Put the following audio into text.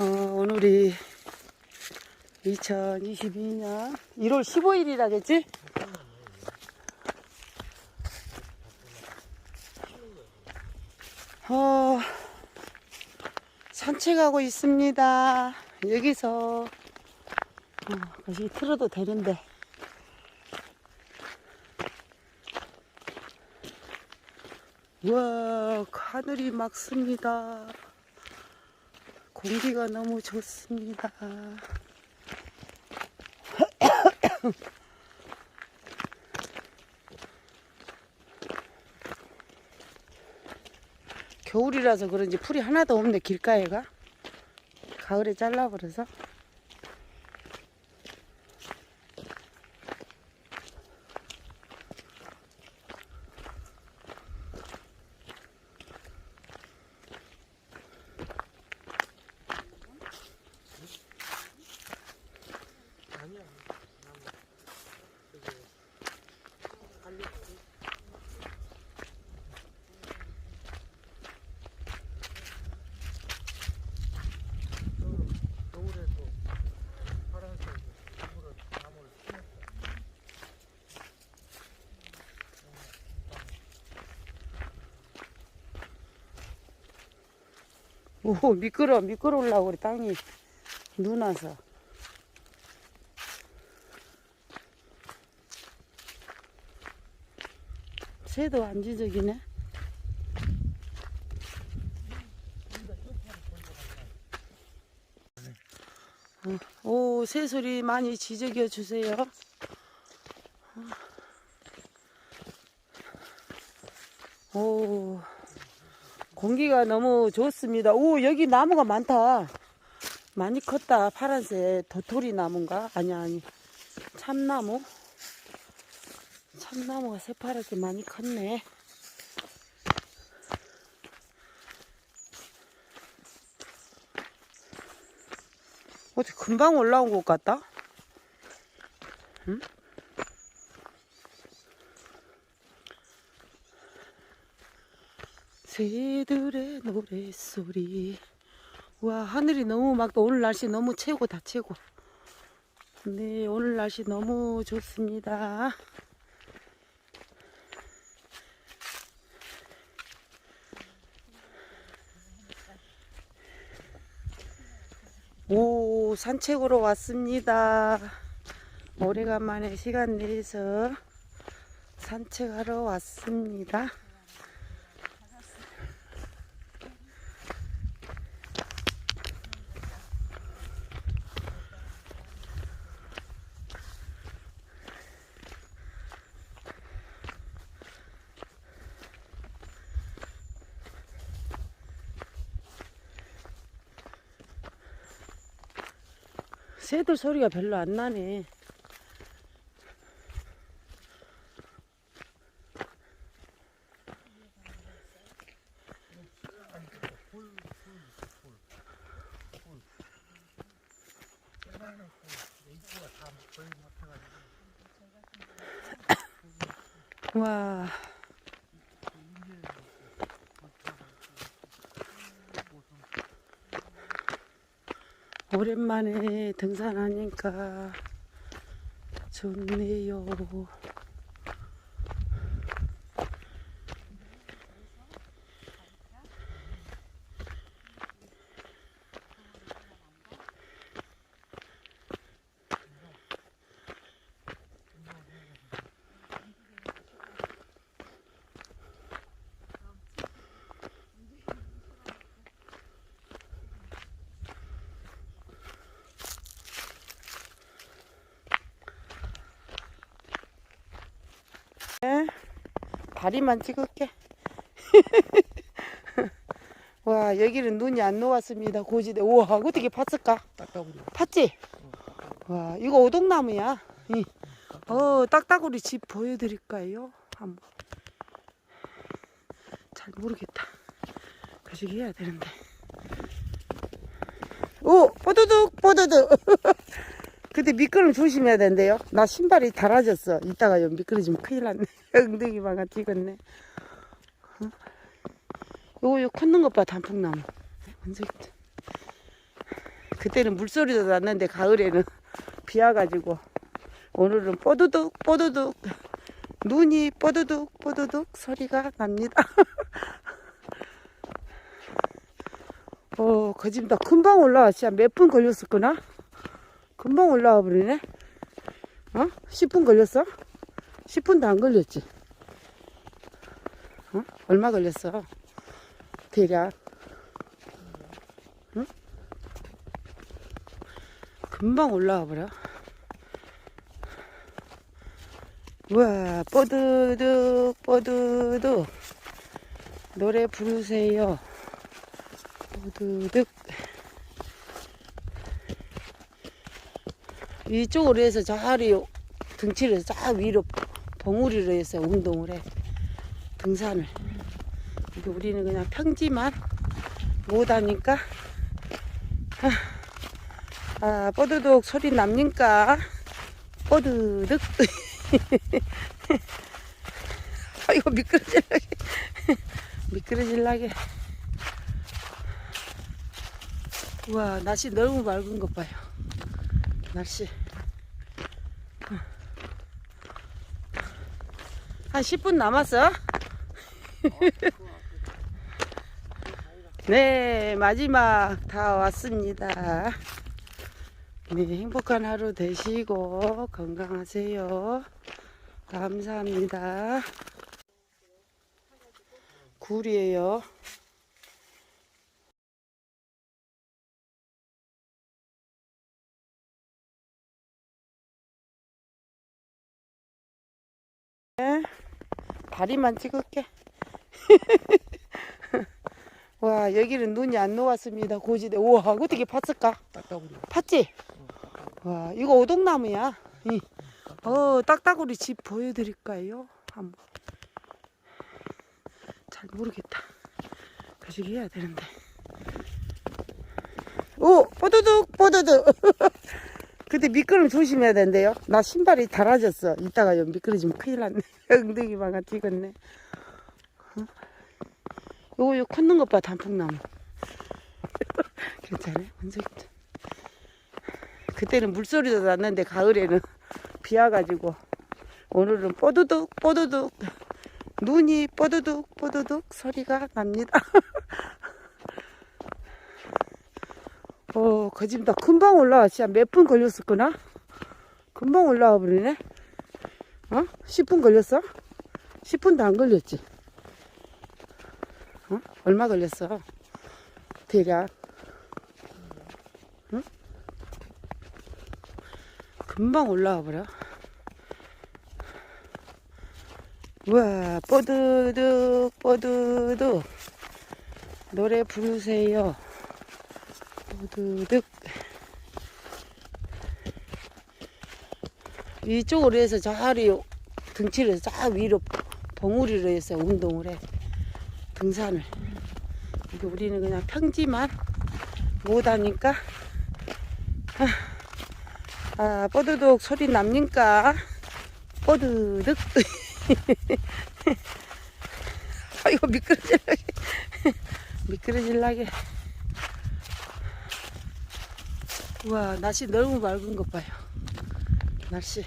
어, 오늘이 2022년 1월 15일이라겠지? 어, 산책하고 있습니다. 여기서, 어, 다시 틀어도 되는데. 우와, 하늘이 맑습니다. 공기가 너무 좋습니다. 겨울이라서 그런지 풀이 하나도 없네 길가에가 가을에 잘라버려서 겨울에도 파란색 나무를 나무를 심었어. 오 미끄러 미끄러우려고 우리 땅이 눈 와서 새도 안 지저귀네 어, 오 새소리 많이 지저귀어 주세요 오 공기가 너무 좋습니다. 오, 여기 나무가 많다. 많이 컸다. 파란색 도토리 나무인가? 아니, 아니. 참나무? 참나무가 새파랗게 많이 컸네. 어디 금방 올라온 것 같다? 응? 새들의 노래소리 와 하늘이 너무 맑다 오늘 날씨 너무 최고 다 최고 네 오늘 날씨 너무 좋습니다 오 산책으로 왔습니다. 오래간만에 시간 내서 산책하러 왔습니다 새들 소리가 별로 안 나네. 와, 오랜만에 등산하니까 좋네요. 네, 다리만 찍을게. 와, 여기는 눈이 안 녹았습니다. 고지대. 우와, 어떻게 팠을까? 딱딱우리 팠지? 와, 이거 오동나무야. 이. 어, 딱따구리 집 보여드릴까요? 한번. 잘 모르겠다. 가지고 해야 되는데. 오, 뽀드득, 뽀드득. 근데 미끄럼 조심해야 된대요. 나 신발이 닳아졌어. 이따가 미끄러지면 큰일 났네. 엉덩이만 찍었네. 어? 요거 요 컸는 것 봐, 단풍나무. 언제 그때는 물소리도 났는데 가을에는 비 와가지고 오늘은 뽀드득 뽀드득 눈이 뽀드득 뽀드득 소리가 납니다. 어, 거짓말 금방. 진짜 몇분 걸렸었구나? 금방 올라와 버리네. 어? 10분 걸렸어? 10분도 안 걸렸지? 어? 얼마 걸렸어? 대략. 응? 금방 올라와 버려. 우와, 뽀드득, 뽀드득. 노래 부르세요. 뽀드득. 이쪽으로 해서 저리 등치를 해서 저 위로 봉우리로 해서 운동을 해. 등산을. 이게 우리는 그냥 평지만 못하니까. 아, 아, 뽀드득 소리 납니까? 뽀드득. 아이고, 미끄러질라게. 미끄러질라게. 우와, 날씨 너무 맑은 것 봐요. 날씨. 한 10분 남았어? 네, 마지막 다 왔습니다. 네, 행복한 하루 되시고 건강하세요. 감사합니다. 굴이에요. 다리만 찍을게. 와, 여기는 눈이 안 녹았습니다. 고지대. 우와, 어떻게 팠을까? 딱딱으로 팠지? 와, 이거 오동나무야. 이. 어, 딱딱우리 집 보여드릴까요? 한번. 잘 모르겠다. 가지고 해야 되는데. 오, 뽀드득, 뽀드득. 근데 미끄럼 조심해야 된대요. 나 신발이 달아졌어. 이따가 요 미끄러지면 큰일 났네. 엉덩이 망아 찍었네. 어? 요거 요 컸는 것 봐, 단풍나무. 괜찮아요? 완전 괜찮아. 그때는 물소리도 났는데 가을에는 비 와가지고 오늘은 뽀드득 뽀드득 눈이 뽀드득 뽀드득 소리가 납니다. 어 거짓말 금방 올라와 진짜 몇 분 걸렸었구나? 금방 올라와 버리네. 어? 10분 걸렸어? 10분도 안 걸렸지? 어? 얼마 걸렸어? 대략 금방 올라와 버려. 우와, 뽀드득, 뽀드득. 노래 부르세요. 뽀드득. 이쪽으로 해서 저리 등치를 해서 저 위로 봉우리로 해서 운동을 해. 등산을. 이게 우리는 그냥 평지만 못하니까. 아, 뽀드득 소리 납니까? 뽀드득. 아이고, 미끄러질라게. 미끄러질라게. 우와, 날씨 너무 맑은 것 봐요. 날씨.